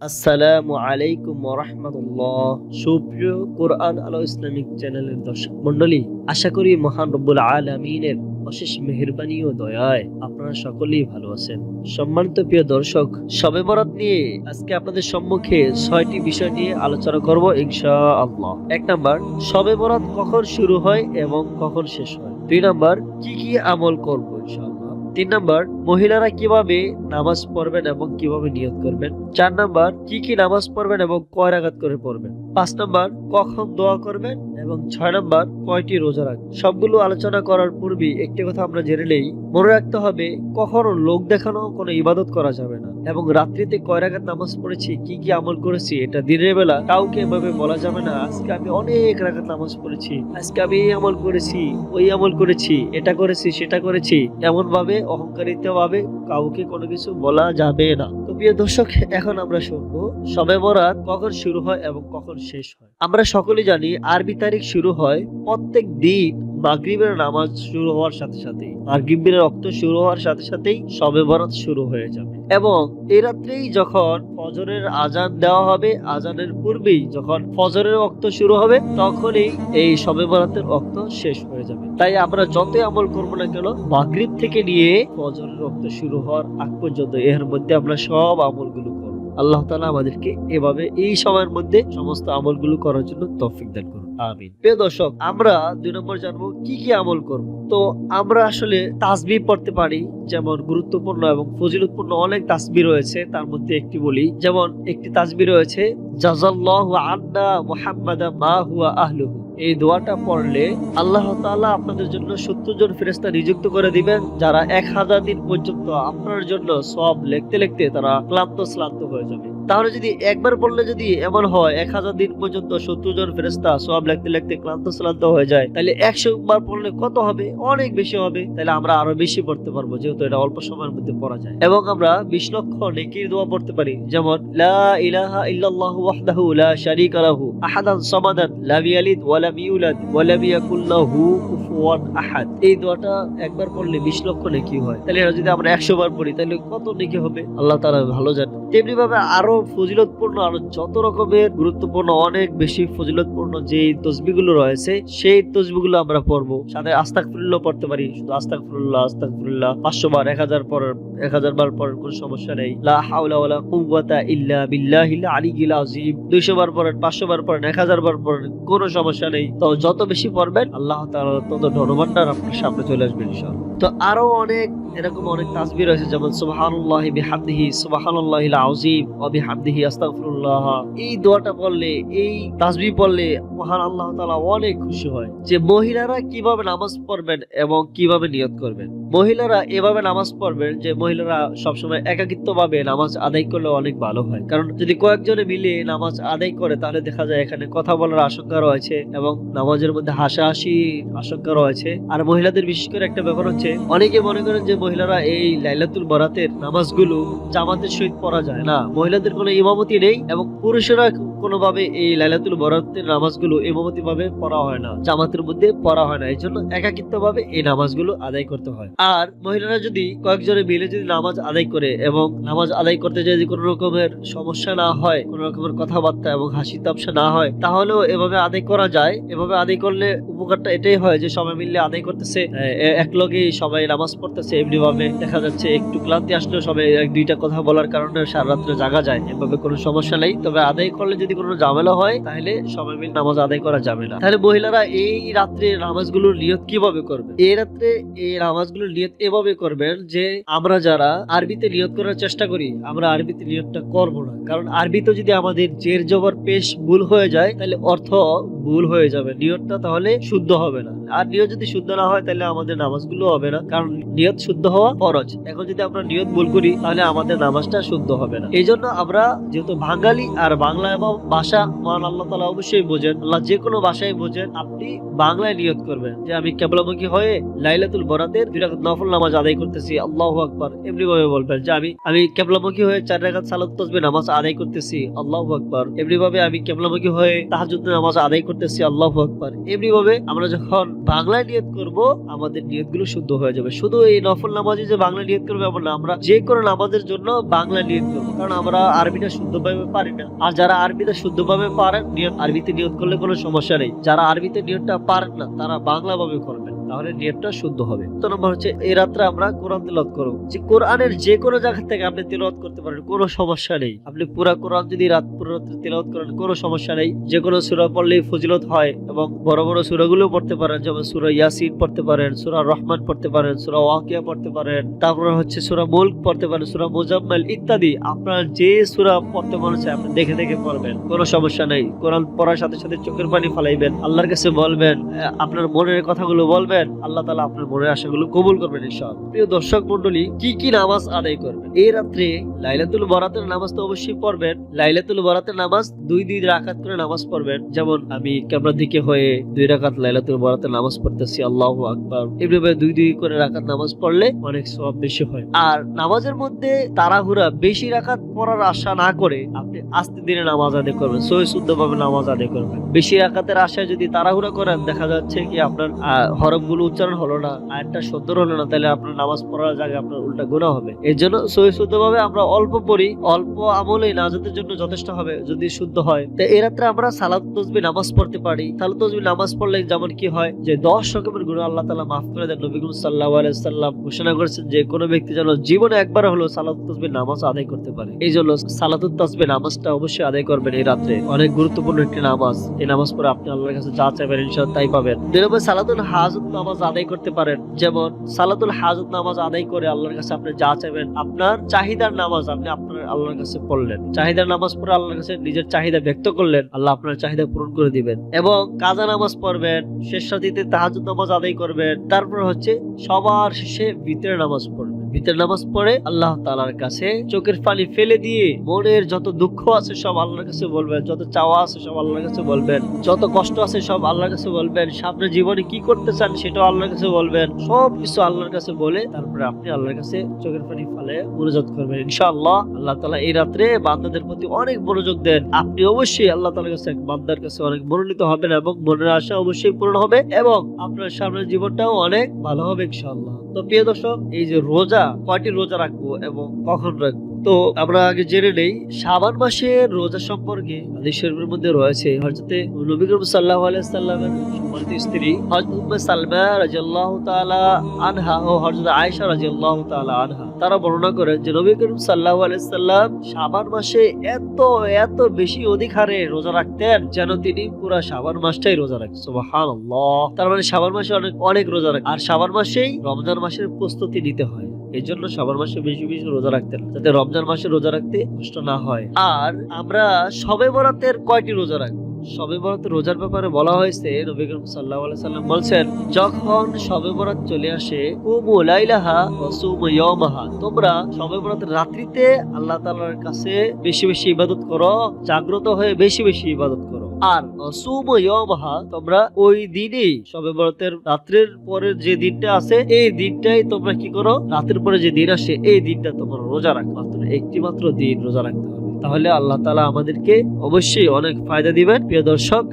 আসসালামু আলাইকুম রহমতুল্লাহ। সুপ্রিয় কোরআন আলো ইসলামিক চ্যানেলের দর্শক মন্ডলী আশা করি মহান রব্বুল আলমিনের অশেষ মেহরবানি ও দয়ায় আপনারা সকলেই ভালো আছেন। সম্মানিত প্রিয় দর্শক, সবে বরাত নিয়ে আজকে আপনাদের সম্মুখে ছয়টি বিষয় নিয়ে আলোচনা করব ইনশা আল্লাহ এক নাম্বার, সবে বরাত কখন শুরু হয় এবং কখন শেষ হয়? দুই নাম্বার, কি কি আমল করব ইনশাআল্লাহ? তিন নাম্বার, মহিলারা কীভাবে নামাজ পড়বেন এবং কীভাবে নিয়োগ করবেন? চার নাম্বার, কি কি নামাজ পড়বেন এবং কয় আঘাত করে পড়বেন? পাঁচ নাম্বার, কখন দোয়া করবেন এবং ছয় নাম্বার, কয়টি রোজা রাখবেন? সবগুলো আলোচনা করার পূর্বে একটি কথা আমরা জেনে নেই। মনে রাখতে হবে, কখনো লোক দেখানো, কোনো ইবাদত করা যাবে না। এবং রাত্রিতে কয় নামাজ পড়েছি, কি কি আমল করেছি, এটা দিনের বেলা কাউকে এভাবে বলা যাবে না। আজকে আমি অনেক রাগাত নামাজ পড়েছি। আজকে আমি এই আমল করেছি, ওই আমল করেছি, এটা করেছি, সেটা করেছি। এমন ভাবে অহংকারিত ভাবে কাউকে কোনো কিছু বলা যাবে না। প্রিয় দর্শক, এখন আমরা শুনব সবে বরাত কখন শুরু হয় এবং কখন শেষ হয়। আমরা সকলে জানি আরবি তারিখ শুরু হয় প্রত্যেক দিন মাগরিবের নামাজ শুরু হওয়ার সাথে সাথেই, মাগরিবের রক্ত শুরু হওয়ার সাথে সাথেই সবে বরাত শুরু হয়ে যাবে। এবং এই রাত্রেই যখন ফজরের আজান দেওয়া হবে, আজানের পূর্বেই যখন ফজরের রক্ত শুরু হবে, তখনই এই সবে বরাতের রক্ত শেষ হয়ে যাবে। তাই আমরা যতই আমল করব না কেন, মাগরিব থেকে নিয়ে ফজরের রক্ত শুরু হওয়ার আগ পর্যন্ত এর মধ্যে আমরা সব আমলগুলো করব। আল্লাহ তালা আমাদেরকে এভাবে এই সময়ের মধ্যে সমস্ত আমলগুলো করার জন্য তৌফিক দান করুন। আমিন। প্রিয় দর্শক, আমরা দুই নম্বর কি কি আমল করব। তো আমরা আসলে তাসবি পড়তে পারি, যেমন গুরুত্বপূর্ণ এবং ফজিলতপূর্ণ অনেক তাসবি রয়েছে, তার মধ্যে একটি বলি। যেমন একটি তাসবি রয়েছে জাজাল্লাহু আন্না মুহাম্মাদা মা হুয়া এই দোয়াটা পড়লে আল্লাহ তাআলা আপনাদের জন্য সত্তর জন ফেরেস্তা নিযুক্ত করে দিবেন, যারা এক হাজার দিন পর্যন্ত আপনার জন্য সব লিখতে লিখতে তারা ক্লান্ত, শ্লান্ত হয়ে যাবে। তাহলে যদি একবার পড়লে যদি এমন হয়, এক হাজার দিন পর্যন্ত সত্তর জন ফেরেস্তা সব লিখতে লিখতে ক্লান্ত শ্লান্ত হয়ে যায়, তাহলে একশো বার পড়লে কত হবে? অনেক বেশি হবে। তাহলে আমরা আরও বেশি পড়তে পারব, যেহেতু এটা অল্প সময়ের মধ্যে পড়া যায়। এবং আমরা বিশ লক্ষ নেকির দোয়া পড়তে পারি, যেমন, লা ইলাহা ইল্লাল্লাহু ওয়াহদাহু লা শারীকা লাহু আহাদান সামাদান লাম ইয়ালিদ ওয়া লাম ইউলাদ ওয়া লাম ইয়াকুল লাহু কুফুয়ান আহাদ। এই দোয়াটা একবার পড়লে বিশ লক্ষ নেকি হয়। তাহলে যদি আমরা একশো বার পড়ি, তাহলে কত নেকি হবে? আল্লাহ তাআলা ভালো জানে। তেমনি ভাবে আরও ফজিলতপূর্ণ, আরও যত রকমের গুরুত্বপূর্ণ, অনেক বেশি ফজিলতপূর্ণ যে তসবিগুলো রয়েছে, সেই তসবিগুলো আমরা পড়ব। সাথে আস্তাকফিরুল্লাহ পড়তে পারি, শুধু আস্তাকফিরুল্লাহ আস্তাকফিরুল্লাহ পাঁচশো বার, এক হাজার পর এক হাজার বার পড়ার কোনো সমস্যা নেই। লা হাওলা ওয়ালা কুওয়াতা ইল্লা বিল্লাহিল আলিয়্যিল আযীম। 200 বার পড়েন 500 বার পড়েন 1000 বার পড়েন, কোনো সমস্যা নেই। তো যত বেশি পড়বেন, আল্লাহ তাআলা তত ধনভান্ডার আপনার সামনে চলে আসবে ইনশাআল্লাহ। তো আরও অনেক, এরকম অনেক তাসবির রয়েছে, যেমন সুবহানাল্লাহি বিহামদিহি, সুবহানাল্লাহিল আযীম, ওয়া বিহামদিহি আস্তাগফিরুল্লাহ। এই দোয়াটা পড়লে, এই তাসবি পড়লে মহান আল্লাহ তাআলা অনেক খুশি হয় যে মহিলারা কীভাবে নামাজ পড়বেন এবং কীভাবে নিয়ত করবেন। মহিলারা এভাবে নামাজ পড়বেন যে মহিলারা সবসময় একাকিত্ব ভাবে নামাজ আদায় করলে অনেক ভালো হয়। কারণ যদি কয়েকজনে মিলে নামাজ আদায় করে, তাহলে দেখা যায় এখানে কথা বলার আশঙ্কা রয়েছে এবং নামাজের মধ্যে হাসাহাসি আশঙ্কা রয়েছে। আর মহিলাদের বিশেষ করে একটা ব্যাপার হচ্ছে, অনেকে মনে করেন যে মহিলারা এই লাইলাতুল বরাতের নামাজগুলো জামাতের সহিত পড়া যায় না। মহিলাদের কোনো ইমামতি নেই এবং পুরুষেরা কোনোভাবে এই লাইলাতুল বরাতের নামাজগুলো ইমামতি ভাবে পড়া হয় না, জামাতের মধ্যে পড়া হয় না এই জন্য একাকিত্ব ভাবে এই নামাজগুলো আদায় করতে হয়। আর মহিলারা যদি কয়েকজনে মিলে যদি নামাজ আদায় করে এবং নামাজ আদায় করতে যদি কোনো রকমের সমস্যা না হয়, কোনো রকমের কথাবার্তা এবং হাসি তামসা না হয়, তাহলেও এভাবে আদায় করা যায়। এভাবে আদায় করলে উপকারটা এটাই হয় যে সবাই মিলে আদায় করতেছে এক লগে সবাই নামাজ পড়তেছে। এমনি ভাবে দেখা যাচ্ছে একটু ক্লান্তি আসলেও সবাই এক দুইটা কথা বলার কারণে সারা রাত্রে জাগা যায়, এভাবে কোনো সমস্যা নেই। তবে আদায় করলে যদি কোনো ঝামেলা হয়, তাহলে সবাই মিলে নামাজ আদায় করা যাবে না। তাহলে মহিলারা এই রাত্রে নামাজগুলোর নিয়ত কীভাবে করবে? এই রাত্রে এই নামাজগুলোর নিয়ত এভাবে করবেন যে, আমরা যারা আরবিতে নিয়ত করার চেষ্টা করি, আমরা আরবিতে নিয়তটা করব না। কারণ আরবিতে যদি আমাদের জের জবর পেশ ভুল হয়ে যায়, তাহলে অর্থ ভুল হয়ে যাবে। নিয়তটা তাহলে শুদ্ধ হবে না। আর নিয়ত যদি শুদ্ধ না হয়, তাহলে আমাদের নামাজগুলো হবে না। কারণ নিয়ত শুদ্ধ হওয়া ফরজ। এখন যদি আমরা নিয়ত ভুল করি, তাহলে আমাদের নামাজটা শুদ্ধ হবে না। এই জন্য আমরা যেহেতু বাঙালি আর বাংলা এবং ভাষা, মহান আল্লাহ তালা অবশ্যই বোঝেন। আল্লাহ যে কোনো ভাষায় বোঝেন। আপনি বাংলায় নিয়ত করবেন। যে আমি কেবলামুখী হয়ে লাইলাতুল বরাতের দুই রাকাত নফল নামাজ আদায় করতেছি, আল্লাহ আকবার। এমনি ভাবে বলবেন যে আমি আমি কেবলামুখী হয়ে চার রাকাত সালাত তসবি নামাজ আদায় করতেছি, আল্লাহ আকবার। এমনি ভাবে আমি কেবলামুখী হয়ে তাহাজ্জুদ নামাজ আদায় করতেছি, আল্লাহ আকবার। এমনিভাবে আমরা যখন বাংলায় নিয়ত করব, আমাদের নিয়তগুলো শুদ্ধ হয়ে যাবে। শুধু এই নফল নামাজে যে বাংলা নিয়ত করবে এমন আমরা যে কোনো নামাজের জন্য বাংলা নিয়ত করব। কারণ আমরা আরবিটা শুদ্ধভাবে পারি না। আর যারা আরবিটা শুদ্ধভাবে পারেন, নিয়ত আরবিতে নিয়ত করলে কোনো সমস্যা নেই। যারা আরবিতে নিয়তটা পারেন না, তারা বাংলা ভাবে করবেন। তাহলে নিয়তটা শুদ্ধ হবে। তো নম্বর হচ্ছে, এই রাত্রে আমরা কোরআন তেলাওয়াত করব। যে কোরআনের যে কোনো জায়গা থেকে আপনি তেলাওয়াত করতে পারেন, কোনো সমস্যা নেই। আপনি পুরা কোরআন যদি রাত পুরো রাত্রে তেলাওয়াত করেন, কোনো সমস্যা নেই। যে কোনো সূরা পড়লেই ফজিলত হয় এবং বড় বড় সূরাগুলো পড়তে পারেন, যেমন সূরা ইয়াসিন পড়তে পারেন, সূরা রহমান পড়তে পারেন, সূরা ওয়াকিয়া পড়তে পারেন, তারপরে হচ্ছে সূরা মুলক পড়তে পারেন, সূরা মুজাম্মাল ইত্যাদি। আপনার যে সূরা পড়তে মনে হচ্ছে আপনি দেখে দেখে পড়বেন। কোনো সমস্যা নেই। কোরআন পড়ার সাথে সাথে চোখের পানি ফালাইবেন, আল্লাহর কাছে বলবেন আপনার মনের কথাগুলো বলবেন আল্লাহ তালা আপনার মনের আশাগুলো কবুল করবেন ইনশাআল্লাহ। প্রিয় দর্শক মন্ডলী কি কি নামাজ আদায় করবেন? এই রাত্রে লাইলাতুল বরাতের নামাজ তো অবশ্যই পড়বেন। লাইলাতুল বরাতের নামাজ দুই দুই রাকাত করে নামাজ পড়বেন। যেমন আমি ক্যামেরার দিকে হয়ে দুই রাকাত লাইলাতুল বরাতের নামাজ পড়তেছি, আল্লাহু আকবার। এভাবে দুই দুই করে রাকাত নামাজ পড়লে অনেক সব বেশি হয়। আর নামাজের মধ্যে তাড়াহুড়া বেশি রাকাত পড়ার আশা না করে আপনি আস্তে দিনে নামাজ আদায় করবেন, সহি শুদ্ধ ভাবে নামাজ আদায় করবেন। বেশি রাকাতের আশায় যদি তাড়াহুড়া করেন, দেখা যাচ্ছে কি আপনার হরফ গুলো উচ্চারণ হলো না আয়টা সুন্দর হলো না, তাহলে আপনার নামাজ পড়ার জায়গায় আপনার উল্টা গুণা হবে। এর জন্য সহি শুদ্ধ ভাবে আমরা অল্প পড়ি, অল্প আমলেই নাজাতের জন্য যথেষ্ট হবে যদি শুদ্ধ হয়। তো এই রাত্রে আমরা সালাত তসবি নামাজ পড়তে পারি। সালাত তসবি নামাজ পড়লে যেমন কি হয় যে দশ রকমের গুণ আল্লাহ তালা মাফ করে দেন। নবী করিম সাল্লাহ আলাইসাল্লাম ঘোষণা করেছেন যে কোনো ব্যক্তি যেন জীবনে একবার হলো সালাত তসবি নামাজ আদায় করতে পারে। এই জন্য সালাতুত তসবি নামাজটা অবশ্যই আদায় করবেন এই রাত্রে। অনেক গুরুত্বপূর্ণ একটি নামাজ। এই নামাজ পড়ে আপনি আল্লাহর কাছে যা চাইবেন ইনশাআল্লাহ তাই পাবেন। দুই নম্বর সালাতুল হাজত নামাজ আদায় করতে পারেন। যেমন সালাতুল হাজত নামাজ আদায় করে আল্লাহর কাছে আপনি যা চাইবেন, আপনার চাহিদার নামাজ আপনি আপনার আল্লাহর কাছে পড়লেন। চাহিদার নামাজ পড়ে আল্লাহর কাছে নিজের চাহিদা ব্যক্ত করলেন, আল্লাহ আপনার চাহিদা পূরণ করে দিবেন। এবং কাজা নামাজ পড়বেন, শেষ সাথীতে তাহাজুদ নামাজ আদায় করবেন, তারপর হচ্ছে সবার শেষে ভিতরে নামাজ পড়বেন। ভিতরে নামাজ পড়ে আল্লাহ তালার কাছে চোখের পানি ফেলে দিয়ে মনের যত দুঃখ আছে সব আল্লাহর কাছে বলবেন, যত চাওয়া আছে সব আল্লাহর কাছে বলবেন, যত কষ্ট আছে সব আল্লাহর কাছে বলবেন, সামনে জীবনে কি করতে চান সেটাও আল্লাহর কাছে বলবেন সব কিছু আল্লাহর কাছে বলে তারপরে আপনি আল্লাহর কাছে চোখের পানি ফেলে মনোযোগ করবেন। ইনশাআল্লাহ আল্লাহ তালা এই রাত্রে বান্দাদের প্রতি অনেক মনোযোগ দেন। আপনি অবশ্যই আল্লাহ তালার কাছে বান্দার কাছে অনেক মনোনীত হবেন এবং মনের আশা অবশ্যই পূরণ হবে এবং আপনার সামনের জীবনটাও অনেক ভালো হবে ইনশাআল্লাহ। তো প্রিয় দর্শক, এই যে রোজা কয়টি রোজা রাখব এবং কখন রাখব? তো আমরা আগে জেনে নেই শাবান মাসের রোজা সম্পর্কে হাদিস মধ্যে রয়েছে, হযরতে নবী করিম আলাইহিসাল্লামের সম্মানিত স্ত্রী হযরত উম্মে সালমা রাদিয়াল্লাহু তাআলা আনহা ও আয়েশা রাদিয়াল্লাহু তাআলা আনহা। তারা বর্ণনা করেন যে নবী করিম সাল্লাল্লাহু আলাইহিসাল্লাম শাবান মাসে এত এত বেশি অধিক হারে রোজা রাখতেন যেন তিনি পুরো শাবান মাসটাই রোজা রাখতেন। সুবহানাল্লাহ। তার মানে শাবান মাসে অনেক অনেক রোজা রাখেন আর শাবান মাসেই রমজান মাসের প্রস্তুতি নিতে হয়। এই জন্য সবার মাসে বেশি বেশি রোজা রাখতেন, যাতে রমজান মাসে রোজা রাখতে কষ্ট না হয়। আর আমরা সবে বরাতের কয়টি রোজা রাখব? সবে বরাতের রোজার ব্যাপারে বলা হয়েছে, নবী করিম আলাইহি সাল্লাম বলছেন, যখন সবে বরাত চলে আসে, কুমু লাইলাহা ওয়া সুমু ইয়াওমাহা তোমরা সবে বরাতের রাত্রিতে আল্লাহ তাআলার কাছে বেশি বেশি ইবাদত করো, জাগ্রত হয়ে বেশি বেশি ইবাদত করো। আর অসুম তোমরা ওই দিনই সবে ভারতের রাত্রের পরের যে দিনটা আছে, এই দিনটাই তোমরা কি করো? রাতের পরে যে দিন আসে, এই দিনটা তোমরা রোজা রাখো। মাত্র একটি মাত্র দিন রোজা রাখতে হবে। তাহলে আল্লাহ তালা আমাদেরকে অবশ্যই অনেক ফায়দা দিবেন। প্রিয় দর্শক